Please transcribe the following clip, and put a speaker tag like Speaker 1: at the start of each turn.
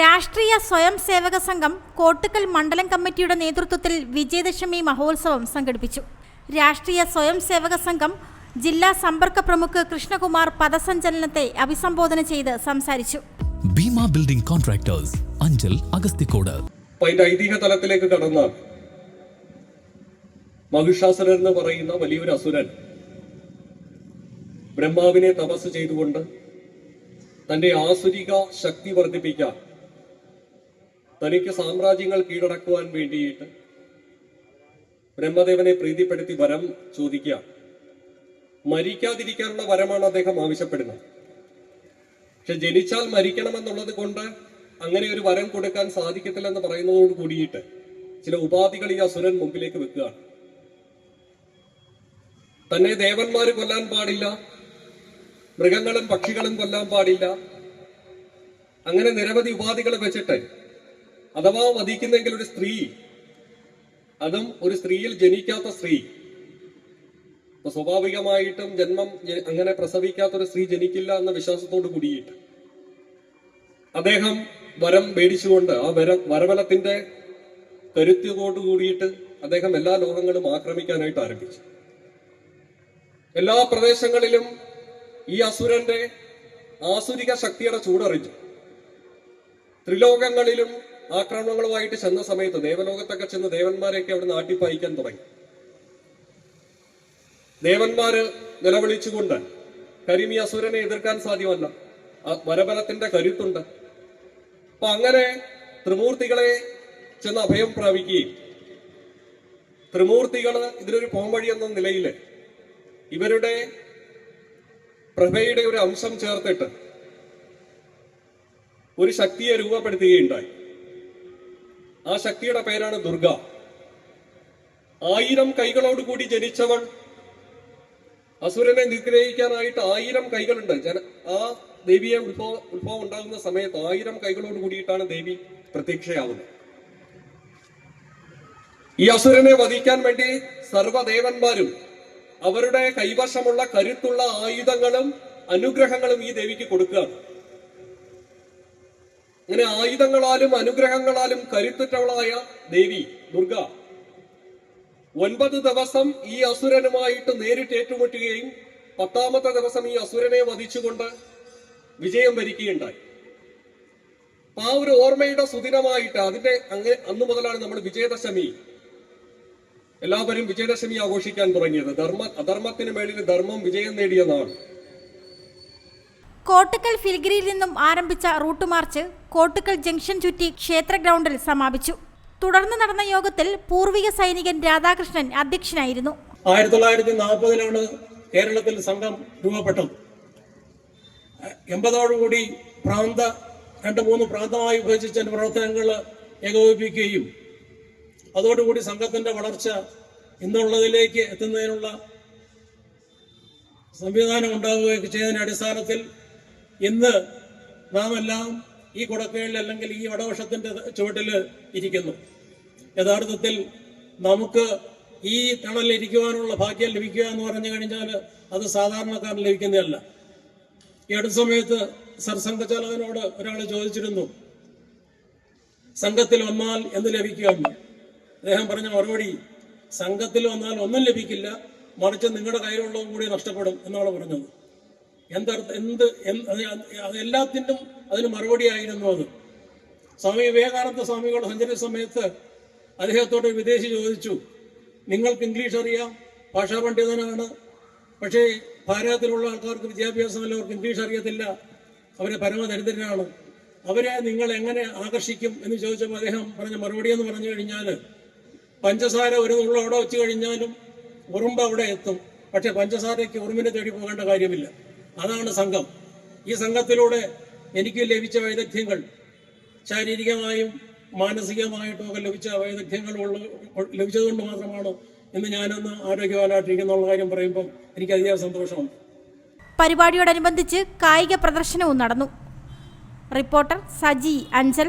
Speaker 1: രാഷ്ട്രീയ സ്വയം സേവക സംഘം കോട്ടക്കൽ മണ്ഡലം കമ്മിറ്റിയുടെ നേതൃത്വത്തിൽ വിജയദശമി മഹോത്സവം സംഘടിപ്പിച്ചു. രാഷ്ട്രീയ സ്വയം സേവക സംഘം ജില്ലാ സമ്പർക്ക പ്രമുഖ് കൃഷ്ണകുമാർ പദസഞ്ചലനത്തെ അഭിസംബോധന ചെയ്ത് സംസാരിച്ചു.
Speaker 2: ഭീമ ബിൽഡിംഗ് കോൺട്രാക്ടേഴ്സ് അഞ്ചൽ അഗസ്തിക്കോട്
Speaker 3: ഐതിഹ്യ തലത്തിലേക്ക് കടന്നാൽ മഹിഷാസുരൻ എന്ന് പറയുന്ന വലിയൊരു അസുരൻ ബ്രഹ്മാവിനെ തപസ് ചെയ്തുകൊണ്ട് തന്റെ ആസുരിക ശക്തി വർദ്ധിപ്പിക്കാൻ തനിക്ക് സാമ്രാജ്യങ്ങൾ കീഴടക്കുവാൻ വേണ്ടിയിട്ട് ബ്രഹ്മദേവനെ പ്രീതിപ്പെടുത്തി വരം ചോദിക്കുക. മരിക്കാതിരിക്കാനുള്ള വരമാണ് അദ്ദേഹം ആവശ്യപ്പെടുന്നത്. പക്ഷെ ജനിച്ചാൽ മരിക്കണമെന്നുള്ളത് കൊണ്ട് അങ്ങനെ ഒരു വരം കൊടുക്കാൻ സാധിക്കത്തില്ലെന്ന് പറയുന്നതോട് കൂടിയിട്ട് ചില ഉപാധികൾ ഈ അസുരൻ മുമ്പിലേക്ക് വെക്കുകയാണ്. തന്നെ ദേവന്മാര് കൊല്ലാൻ പാടില്ല മൃഗങ്ങളും പക്ഷികളും കൊല്ലാൻ പാടില്ല. അങ്ങനെ നിരവധി ഉപാധികൾ വെച്ചിട്ട് അഥവാ വധിക്കുന്നെങ്കിൽ ഒരു സ്ത്രീ അതും ഒരു സ്ത്രീയിൽ ജനിക്കാത്ത സ്ത്രീ ഇപ്പൊ സ്വാഭാവികമായിട്ടും ജന്മം അങ്ങനെ പ്രസവിക്കാത്ത ഒരു സ്ത്രീ ജനിക്കില്ല എന്ന വിശ്വാസത്തോട് കൂടിയിട്ട്. അദ്ദേഹം വരം മേടിച്ചുകൊണ്ട് ആ വര വരവലത്തിന്റെ കരുത്തോട് കൂടിയിട്ട് അദ്ദേഹം എല്ലാ ലോകങ്ങളും ആക്രമിക്കാനായിട്ട് ആരംഭിച്ചു. എല്ലാ പ്രദേശങ്ങളിലും ഈ അസുരന്റെ ആസുരിക ശക്തിയുടെ ചൂടറിഞ്ഞു. ത്രിലോകങ്ങളിലും ആക്രമണങ്ങളുമായിട്ട് ചെന്ന സമയത്ത് ദേവലോകത്തൊക്കെ ചെന്ന് ദേവന്മാരെയൊക്കെ അവിടെ നാട്ടിപ്പായിക്കാൻ തുടങ്ങി. ദേവന്മാര് നിലവിളിച്ചുകൊണ്ട് കരിമി അസുരനെ എതിർക്കാൻ സാധ്യമല്ല. വരബലത്തിന്റെ കരുത്തുണ്ട്. അപ്പൊ അങ്ങനെ ത്രിമൂർത്തികളെ ചെന്ന് അഭയം പ്രാപിക്കുകയും ത്രിമൂർത്തികൾ ഇതിനൊരു പോംവഴി എന്ന നിലയിൽ ഇവരുടെ പ്രഭയുടെ ഒരു അംശം ചേർത്തിട്ട് ഒരു ശക്തിയെ രൂപപ്പെടുത്തുകയുണ്ടായി. ആ ശക്തിയുടെ പേരാണ് ദുർഗ. ആയിരം കൈകളോട് കൂടി ജനിച്ചവൾ അസുരനെ നിഗ്രഹിക്കാനായിട്ട് ആയിരം കൈകളുണ്ട്. ജന ആ ദേവിയെ ഉത്ഭവ ഉത്ഭവം ഉണ്ടാകുന്ന സമയത്ത് ആയിരം കൈകളോട് കൂടിയിട്ടാണ് ദേവി പ്രത്യക്ഷയാവുന്നത്. ഈ അസുരനെ വധിക്കാൻ വേണ്ടി സർവദേവന്മാരും അവരുടെ കൈവശമുള്ള കരുത്തുള്ള ആയുധങ്ങളും അനുഗ്രഹങ്ങളും ഈ ദേവിക്ക് കൊടുക്കുകയാണ്. അങ്ങനെ ആയുധങ്ങളാലും അനുഗ്രഹങ്ങളാലും കരുത്തുറ്റവളായ ദേവി ദുർഗ ഒൻപത് ദിവസം ഈ അസുരനുമായിട്ട് നേരിട്ട് ഏറ്റുമുട്ടുകയും പത്താമത്തെ ദിവസം ഈ അസുരനെ വധിച്ചുകൊണ്ട് വിജയം വരിക്കുകയുണ്ടായി അപ്പൊ ആ ഒരു ഓർമ്മയുടെ സുദിനമായിട്ട് അതിന്റെ അങ്ങനെ അന്നു മുതലാണ് നമ്മൾ വിജയദശമി എല്ലാവരും വിജയദശമി ആഘോഷിക്കാൻ തുടങ്ങിയത്. ധർമ്മ അധർമ്മത്തിന് മേളിൽ ധർമ്മം വിജയം നേടിയ നാൾ
Speaker 1: കോട്ടക്കൽ ഫിൽഗിരിയിൽ നിന്നും ആരംഭിച്ച റൂട്ട് മാർച്ച് കോട്ടക്കൽ ജംഗ്ഷൻ ചുറ്റി ക്ഷേത്ര ഗ്രൗണ്ടിൽ സമാപിച്ചു. തുടർന്ന് നടന്ന യോഗത്തിൽ പൂർവിക സൈനികൻ രാധാകൃഷ്ണൻ അധ്യക്ഷനായിരുന്നു.
Speaker 4: ആയിരത്തി തൊള്ളായിരത്തി നാൽപ്പതിലാണ് കേരളത്തിൽ സംഘം രൂപപ്പെട്ടത്. എൺപതോടുകൂടി പ്രാന്ത രണ്ട് മൂന്ന് പ്രാന്തമായി വിഭജിച്ച പ്രവർത്തനങ്ങൾ ഏകോപിപ്പിക്കുകയും അതോടുകൂടി സംഘത്തിന്റെ വളർച്ച ഇന്നുള്ളതിലേക്ക് എത്തുന്നതിനുള്ള സംവിധാനം ഉണ്ടാവുകയൊക്കെ ചെയ്തതിന്റെ അടിസ്ഥാനത്തിൽ ഇന്ന് നാം എല്ലാം ഈ കുടക്കീഴിൽ അല്ലെങ്കിൽ ഈ വടവശത്തിന്റെ ചുവട്ടിൽ ഇരിക്കുന്നു. യഥാർത്ഥത്തിൽ നമുക്ക് ഈ തണലിൽ ഇരിക്കുവാനുള്ള ഭാഗ്യം ലഭിക്കുക എന്ന് പറഞ്ഞു കഴിഞ്ഞാൽ അത് സാധാരണക്കാരന് ലഭിക്കുന്നതല്ല. ഈ അടുത്ത സമയത്ത് സർസംഘചാലകനോട് ഒരാൾ ചോദിച്ചിരുന്നു സംഘത്തിൽ വന്നാൽ എന്ത് ലഭിക്കുമെന്ന് അദ്ദേഹം പറഞ്ഞ മറുപടി സംഘത്തിൽ വന്നാൽ ഒന്നും ലഭിക്കില്ല മറിച്ച് നിങ്ങളുടെ കയ്യിലുള്ളതും കൂടി നഷ്ടപ്പെടും എന്നാണ് പറഞ്ഞത്. എന്തർത്ഥ എന്ത് അതെല്ലാത്തിനും അതിന് മറുപടിയായിരുന്നു അത്. സ്വാമി വിവേകാനന്ദ സ്വാമികളുടെ സഞ്ചരിച്ച സമയത്ത് അദ്ദേഹത്തോട് വിദേശി ചോദിച്ചു നിങ്ങൾക്ക് ഇംഗ്ലീഷ് അറിയാം? ഭാഷാ പണ്ഡിതനാണ്. പക്ഷേ ഭാരതത്തിലുള്ള ആൾക്കാർക്ക് വിദ്യാഭ്യാസമല്ല അവർക്ക് ഇംഗ്ലീഷ് അറിയത്തില്ല. അവരെ പരമദരിദ്രനാണ് അവരെ നിങ്ങൾ എങ്ങനെ ആകർഷിക്കും? എന്ന് ചോദിച്ചപ്പോൾ അദ്ദേഹം പറഞ്ഞ മറുപടി എന്ന് പറഞ്ഞു കഴിഞ്ഞാൽ പഞ്ചസാര ഒരു നുള്ള അവിടെ വെച്ച് കഴിഞ്ഞാലും ഉറുമ്പ് അവിടെ എത്തും. പക്ഷെ പഞ്ചസാരയ്ക്ക് ഉറുമ്പിനെ തേടി പോകേണ്ട കാര്യമില്ല. അതാണ് സംഘം. ഈ സംഘത്തിലൂടെ എനിക്ക് ലഭിച്ച വൈദഗ്ധ്യങ്ങൾ ശാരീരികമായും മാനസികമായിട്ടും ഒക്കെ ലഭിച്ച വൈദഗ്ധ്യങ്ങൾ ഉള്ള ലഭിച്ചതുകൊണ്ട് മാത്രമാണ് ഇന്ന് ഞാനൊന്ന് ആരോഗ്യവാനായിട്ടിരിക്കുന്നുള്ള കാര്യം പറയുമ്പം എനിക്ക് അതിയായ സന്തോഷമുണ്ട്.
Speaker 1: പരിപാടിയോടനുബന്ധിച്ച് കായിക പ്രദർശനവും നടന്നു. റിപ്പോർട്ടർ സജി അഞ്ചൽ.